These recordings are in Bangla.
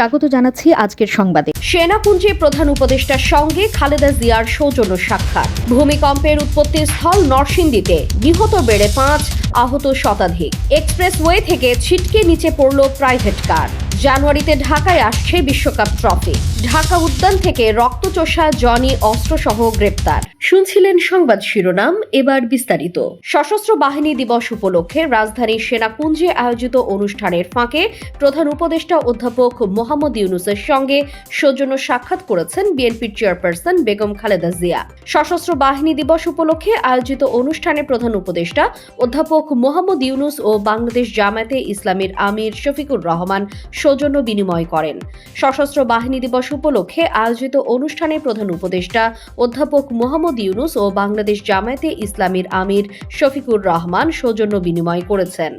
স্বাগত জানাচ্ছি আজকের সংবাদে। সেনাপুঞ্জে প্রধান উপদেষ্টার সঙ্গে খালেদা জিয়ার সৌজন্য সাক্ষাৎ। ভূমিকম্পের উৎপত্তি স্থল নরসিংদীতে নিহত বেড়ে পাঁচ আহত শতাধিক। এক্সপ্রেস ওয়ে থেকে ছিটকে নিচে পড়ল প্রাইভেট কার। জানুয়ারিতে ঢাকায় আসছে বিশ্বকাপ ট্রফি। ঢাকা উদ্যান থেকে রক্তচোষা জনি অস্ত্রসহ গ্রেপ্তার। শুনছিলেন সংবাদ শিরোনাম, এবার বিস্তারিত। সশস্ত্র বাহিনী দিবস উপলক্ষে রাজধানীর সেনাকুঞ্জে আয়োজিত অনুষ্ঠানের ফাঁকে প্রধান উপদেষ্টা অধ্যাপক মোহাম্মদ ইউনুসের সঙ্গে সৌজন্য সাক্ষাৎ করেছেন বিএনপির চেয়ারপারসন বেগম খালেদা জিয়া। সশস্ত্র বাহিনী দিবস উপলক্ষে আয়োজিত অনুষ্ঠানে প্রধান উপদেষ্টা অধ্যাপক মোহাম্মদ ইউনুস ও বাংলাদেশ জামায়াতে ইসলামীর আমির শফিকুর রহমান সৌজন্য বিনিময় করেন। সশস্ত্র বাহিনী দিবস উপলক্ষে আয়োজিত অনুষ্ঠানে প্রধান উপদেষ্টা অধ্যাপক মোহাম্মদ ইউনুস ও বাংলাদেশ জামায়াতে ইসলামীর আমির শফিকুর রহমান সৌজন্য বিনিময় করেছেন।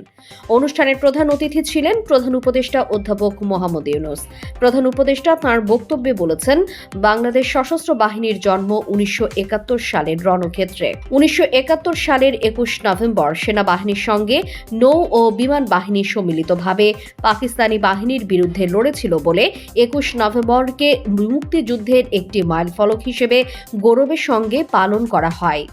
অনুষ্ঠানের প্রধান অতিথি ছিলেন প্রধান উপদেষ্টা অধ্যাপক মোহাম্মদ ইউনুস। প্রধান উপদেষ্টা তাঁর বক্তব্যে বলেছেন, বাংলাদেশ সশস্ত্র বাহিনীর জন্ম উনিশশো একাত্তর সালের রণক্ষেত্রে। উনিশশো একাত্তর সালের একুশ নভেম্বর সেনাবাহিনীর সঙ্গে নৌ ও বিমান বাহিনী সম্মিলিতভাবে পাকিস্তানি বাহিনীর বিরুদ্ধে লড়েছিল বলে একুশ নভেম্বরকে মুক্তিযুদ্ধের একটি মাইলফলক হিসেবে গৌরবের সঙ্গে পালন করা হয়।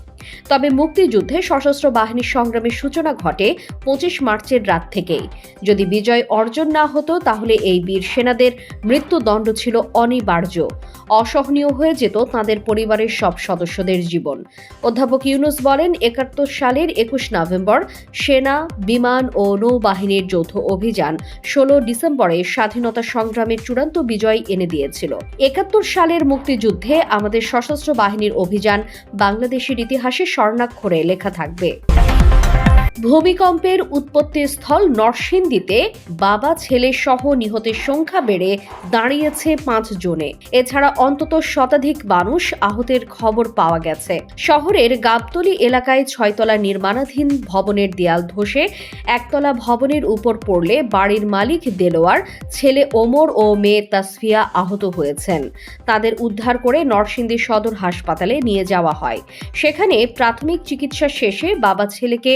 তবে মুক্তিযুদ্ধে সশস্ত্র বাহিনীর সংগ্রামের সূচনা ঘটে পঁচিশ মার্চের রাত থেকেই। যদি বিজয় অর্জন না হতো, তাহলে এই বীর সেনাদের মৃত্যুদণ্ড ছিল অনিবার্য। অসহনীয় হয়ে যেত তাদের পরিবারের সব সদস্যদের জীবন। অধ্যাপক ইউনুস বলেন, একাত্তর সালের একুশ নভেম্বর সেনা, বিমান ও নৌবাহিনীর যৌথ অভিযান ষোলো ডিসেম্বরে স্বাধীনতা সংগ্রামের চূড়ান্ত বিজয় এনে দিয়েছিল। একাত্তর সালের মুক্তিযুদ্ধে আমাদের সশস্ত্র বাহিনীর অভিযান বাংলাদেশের ইতিহাসে স্বর্ণাক্ষরে লেখা থাকবে। ভূমিকম্পের উৎপত্তি স্থল নরসিংদীতে বাবা ছেলে সহ নিহতের সংখ্যা বেড়ে দাঁড়িয়েছে পাঁচ জনে। এছাড়া অন্তত শতাধিক মানুষ আহতের খবর পাওয়া গেছে। শহরের গাবতলী এলাকায় ছয়তলা নির্মাণাধীন ভবনের দেয়াল ধসে একতলা ভবনের উপর পড়লে বাড়ির মালিক দেলোয়ার, ছেলে ওমর ও মেয়ে তাসফিয়া আহত হয়েছেন। তাদের উদ্ধার করে নরসিংদী সদর হাসপাতালে নিয়ে যাওয়া হয়। সেখানে প্রাথমিক চিকিৎসা শেষে বাবা ছেলেকে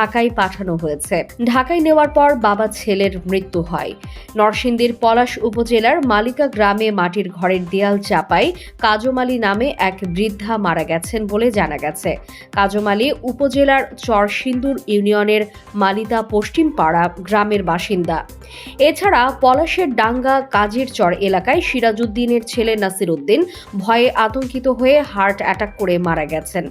ঢাকায় পাঠানো হয়েছে। ঢাকায় নেওয়ার পর বাবা ছেলের মৃত্যু হয়। নরসিংদীর পলাশ উপজেলার মালিকা গ্রামে মাটির ঘরের দেয়াল চাপায় কাজমালি নামে এক বৃদ্ধা মারা গেছেন বলে জানা গেছে। কাজমালি উপজেলার চরসিন্দুর ইউনিয়নের মালিতা পশ্চিম পাড়া গ্রামের বাসিন্দা। এছাড়া পলাশের ডাঙ্গা কাজের চর এলাকায় সিরাজউদ্দিনের ছেলে নাসির উদ্দিন ভয়ে আতঙ্কিত হয়ে হার্ট অ্যাটাক করে মারা গেছেন।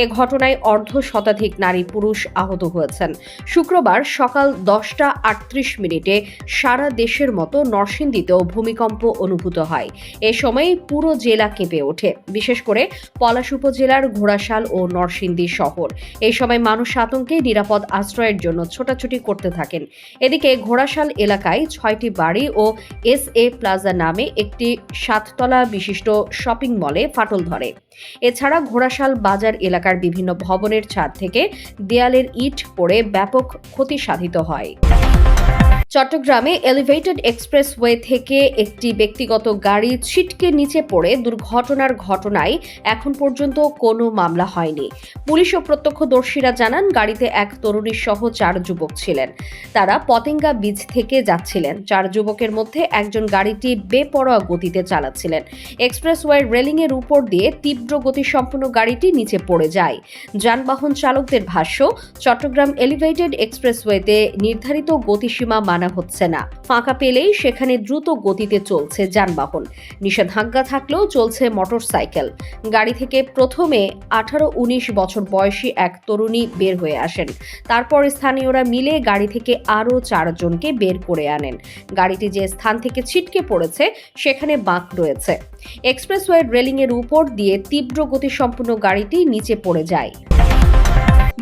এ ঘটনায় অর্ধ শতাধিক নারী পুরুষ আহত হয়েছেন। শুক্রবার সকাল দশটা আটত্রিশ মিনিটে সারা দেশের মতো নরসিংদীতেও ভূমিকম্প অনুভূত হয়। এ সময় পুরো জেলা কেঁপে ওঠে। বিশেষ করে পলাশ উপজেলার ঘোড়াশাল ও নরসিংদী শহর। এই সময় মানুষ আতঙ্কে নিরাপদ আশ্রয়ের জন্য ছোটাছুটি করতে থাকেন। এদিকে ঘোড়াশাল এলাকায় ছয়টি বাড়ি ও এস এ প্লাজা নামে একটি সাততলা বিশিষ্ট শপিং মলে ফাটল ধরে। এছাড়া ঘোড়াশাল বাজার এলাকার বিভিন্ন ভবনের ছাদ থেকে দেয়ালের ইট পড়ে ব্যাপক ক্ষতি সাধিত হয়। চট্টগ্রামে এলিভেটেড এক্সপ্রেসওয়ে থেকে একটি ব্যক্তিগত গাড়ি ছিটকে নিচে পড়ে। দুর্ঘটনার ঘটনায় এখন পর্যন্ত কোনো মামলা হয়নি। পুলিশ ও প্রত্যক্ষদর্শীরা জানান, গাড়িতে এক তরুণীর সহ চার যুবক ছিলেন। তারা পতেঙ্গা বীজ থেকে যাচ্ছিলেন। চার যুবকের মধ্যে একজন গাড়িটি বেপরোয়া গতিতে চালাচ্ছিলেন। এক্সপ্রেসওয়ের রেলিংয়ের উপর দিয়ে তীব্র গতিসম্পন্ন গাড়িটি নিচে পড়ে যায়। যানবাহন চালকদের ভাষ্য, চট্টগ্রাম এলিভেটেড এক্সপ্রেসওয়েতে নির্ধারিত গতিসীমা মানা হচ্ছে না। ফাঁকা পেলেই সেখানে দ্রুত গতিতে চলছে যানবাহন। নিষেধাজ্ঞা থাকলেও চলছে মোটরসাইকেল। গাড়ি থেকে প্রথমে আঠারো উনিশ বছর বয়সী এক তরুণী বের হয়ে আসেন। তারপর স্থানীয়রা মিলে গাড়ি থেকে আরও চারজনকে বের করে আনেন। গাড়িটি যে স্থান থেকে ছিটকে পড়েছে, সেখানে বাঁক রয়েছে। এক্সপ্রেসওয়ে রেলিংয়ের উপর দিয়ে তীব্র গতিসম্পন্ন গাড়িটি নিচে পড়ে যায়।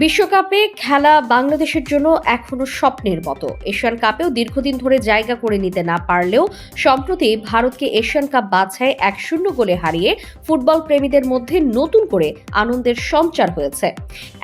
বিশ্বকাপে খেলা বাংলাদেশের জন্য এখনও স্বপ্নের মতো। এশিয়ান কাপেও দীর্ঘদিন ধরে জায়গা করে নিতে না পারলেও সম্প্রতি ভারতকে এশিয়ান কাপ বাছায় এক শূন্য গোলে হারিয়ে ফুটবল প্রেমীদের মধ্যে নতুন করে আনন্দের সঞ্চার হয়েছে।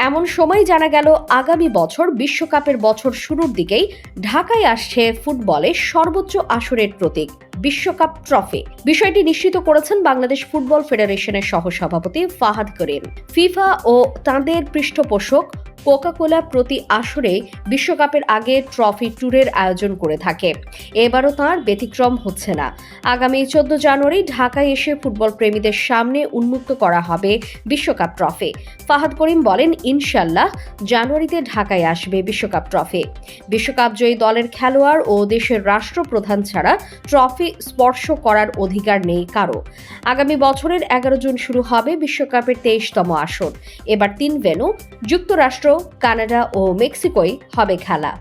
এমন সময় জানা গেল, আগামী বছর বিশ্বকাপের বছর শুরুর দিকেই ঢাকায় আসছে ফুটবলে সর্বোচ্চ আসরের প্রতীক। বিশ্বকাপ ট্রফি। বিষয়টি নিশ্চিত করেছেন বাংলাদেশ ফুটবল ফেডারেশনের সহসভাপতি ফাহাদ করিম। ফিফা ও তাঁদের পৃষ্ঠপোষক কোকাকোলা প্রতি আসরে বিশ্বকাপের আগে ট্রফি ট্যুরের আয়োজন করে থাকে। এবারও তার ব্যতিক্রম হচ্ছে না। আগামী চোদ্দ জানুয়ারি ঢাকায় এসে ফুটবল প্রেমীদের সামনে উন্মুক্ত করা হবে বিশ্বকাপ ট্রফি। ফাহাদ করিম বলেন ইনশাল্লাহ জানুয়ারিতে ঢাকায় আসবে বিশ্বকাপ ট্রফি। বিশ্বকাপ জয়ী দলের খেলোয়াড় ও দেশের রাষ্ট্রপ্রধান ছাড়া ট্রফি স্পর্শ করার অধিকার নেই কারও আগামী বছরের এগারো জুন শুরু হবে বিশ্বকাপের তেইশতম আসর। এবার তিন ভেনু যুক্তরাষ্ট্র কানাডা ও মেক্সিকোয় হবে খেলা।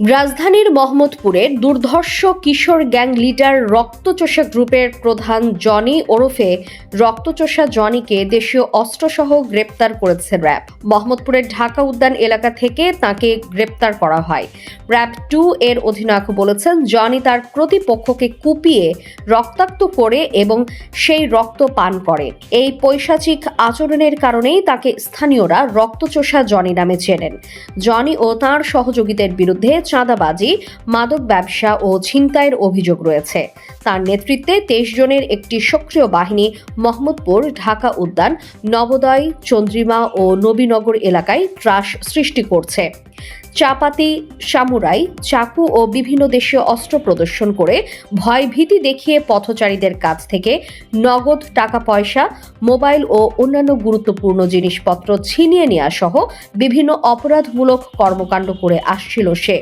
রাজধানীর মোহাম্মদপুরের দুর্ধর্ষ কিশোর গ্যাং লিডার রক্তচোষা গ্রুপের প্রধান জনি ওরফে রক্তচোষা জনিকে দেশীয় অস্ত্রসহ গ্রেপ্তার করেছে র্যাব। মোহাম্মদপুরের ঢাকা উদ্যান এলাকা থেকে তাকে গ্রেপ্তার করা হয়। র্যাব টু এর অধিনায়ক বলেছেন, জনি তার প্রতিপক্ষকে কুপিয়ে রক্তাক্ত করে এবং সেই রক্ত পান করে। এই পৈশাচিক আচরণের কারণেই তাকে স্থানীয়রা রক্তচোষা জনি নামে চেনেন। জনি ও তার সহযোগীদের বিরুদ্ধে চাঁদাবাজি, মাদক ব্যবসা ও ছিনতাইয়ের অভিযোগ রয়েছে। তার নেতৃত্বে তেইশ জনের একটি সক্রিয় বাহিনী মোহাম্মদপুর, ঢাকা উদ্যান, নবোদয়, চন্দ্রিমা ও নবীনগর এলাকায় ত্রাস সৃষ্টি করছে। চাপাতি, সামুরাই, চাকু ও বিভিন্ন দেশীয় অস্ত্র প্রদর্শন করে ভয়ভীতি দেখিয়ে পথচারীদের কাছ থেকে নগদ টাকা পয়সা মোবাইল ও অন্যান্য গুরুত্বপূর্ণ জিনিসপত্র ছিনিয়ে নেওয়া সহ বিভিন্ন অপরাধমূলক কর্মকাণ্ড করে আসছিল সে।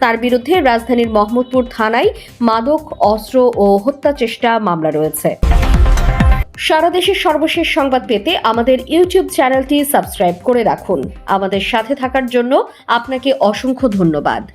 তার বিরুদ্ধে রাজধানীর মোহাম্মদপুর থানায় মাদক, অস্ত্র ও হত্যা চেষ্টা মামলা রয়েছে। সারা দেশের সর্বশেষ সংবাদ পেতে আমাদের ইউটিউব চ্যানেলটি সাবস্ক্রাইব করে রাখুন। আমাদের সাথে থাকার জন্য আপনাকে অসংখ্য ধন্যবাদ।